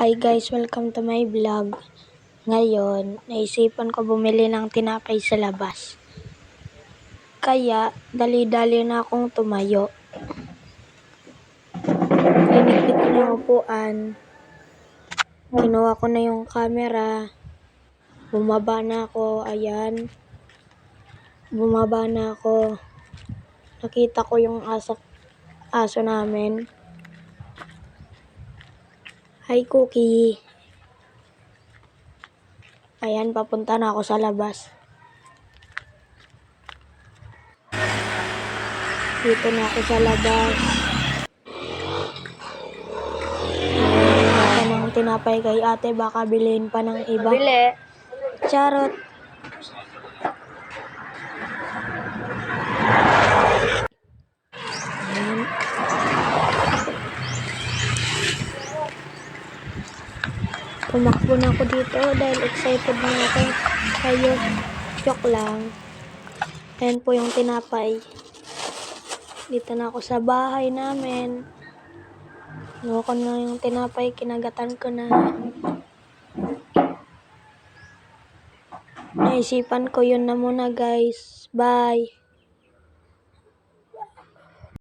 Hi guys, welcome to my vlog. Ngayon, naisipan ko bumili ng tinapay sa labas. Kaya, dali-dali na akong tumayo. Inipit ko ng upuan. Kinuha ko na yung camera. Bumaba na ako, ayan. Bumaba na ako. Nakita ko yung aso, aso namin. Hi, Cookie. Ayan, papunta na ako sa labas. Dito na ako sa labas. Ayan, ako ng tinapay kay ate. Baka bilhin pa ng iba. Bili. Charot. Ayan. Tumakbo na ako dito dahil excited na ako. Kayo, joke lang. Ayan po yung tinapay. Dito na ako sa bahay namin. Ko na yung tinapay, kinagatan ko na. Naisipan ko yun na muna guys. Bye!